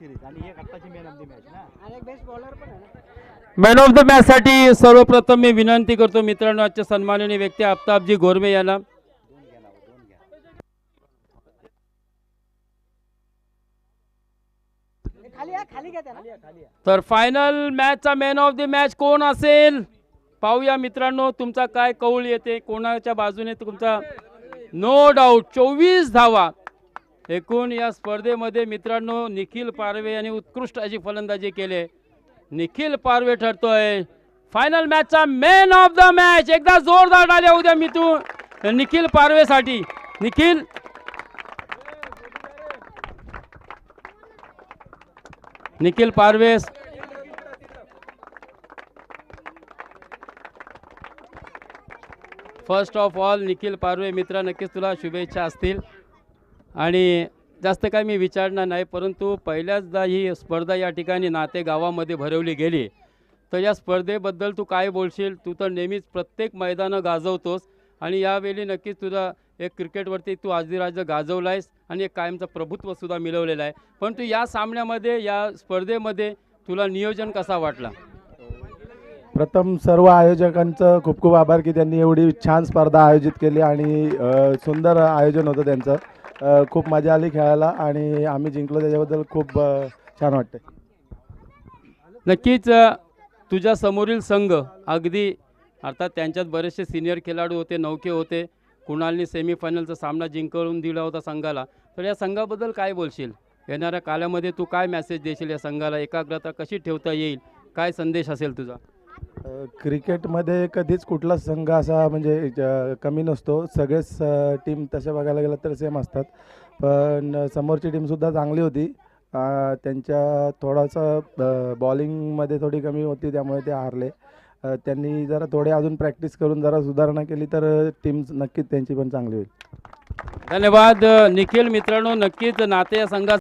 Series आणि एक आत्ताची मॅन ऑफ द मॅच ना. आणि एक बेस्ट बॉलर पण आहे ना. मॅन ऑफ द मॅच साठी सर्वप्रथम मी विनंती करतो मित्रांनो आजच्या सन्माननीय व्यक्ती आफताबजी गोरमे यांना. तर फायनल मॅचचा मॅन ऑफ द मॅच कोण असेल? पाहूया मित्रांनो तुमचा काय कौल येते? कोणाच्या बाजूने तुमचा? नो डाऊट चोवीस धावा. एकूण या स्पर्धेमध्ये मित्रांनो निखिल पारवे यांनी उत्कृष्ट अशी फलंदाजी केली. निखिल पारवे ठरतोय. फायनल मॅचचा मेन ऑफ द मॅच एकदा जोरदार डाल्या उद्या मी तू निखिल पारवेसाठी. Nikhil. Nikhil पारवेस first of all Nikhil Parve मित्र नक्कीच तुला शुभेच्छा असतील. आणि जास्त काय मी विचारणार नाही परंतु पहिल्याचदा ही स्पर्धा या ठिकाणी नाते गावामध्ये भरवली गेली. तर या स्पर्धेबद्दल तू काय बोलशील? तू तर नेहमीच प्रत्येक मैदानं गाजवतोस आणि यावेळी नक्कीच तुझा एक क्रिकेटवरती तू आजीराज गाजवला आहेस आणि एक कायमचं प्रभुत्वसुद्धा मिळवलेलं आहे. परंतु या सामन्यामध्ये या स्पर्धेमध्ये तुला नियोजन कसा वाटला? प्रथम सर्व आयोजकांचं खूप खूप आभार की त्यांनी एवढी छान स्पर्धा आयोजित केली आणि सुंदर आयोजन होतं त्यांचं. खूप मजा आली खेळायला आणि आम्ही जिंकलो त्याच्याबद्दल खूप छान वाटते नक्कीच तुझ्या समोरील संघ अगदी अर्थात त्यांच्यात बरेचसे सिनियर खेळाडू होते नौके होते कुणालनी सेमीफायनलचा सामना जिंकवून दिला होता संघाला. तर या संघाबद्दल काय बोलशील? येणाऱ्या काळामध्ये तू काय मेसेज देशील या संघाला? एकाग्रता कशी ठेवता येईल? काय संदेश असेल तुझा? क्रिकेटमध्ये कधीच कुठलाच संघ असा म्हणजे ज कमी नसतो. सगळेच टीम तसे बघायला गेलं तर सेम असतात. पण समोरची टीमसुद्धा चांगली होती. अ, त्यांच्या थोडासा बॉलिंगमध्ये थोडी कमी होती त्यामुळे ते हारले. अ, त्यांनी जरा थोडे अजून प्रॅक्टिस करून जरा सुधारणा केली तर टीम नक्कीच त्यांची पण चांगली होईल. धन्यवाद निखिल मित्रांनो. नक्कीच नाते या संघात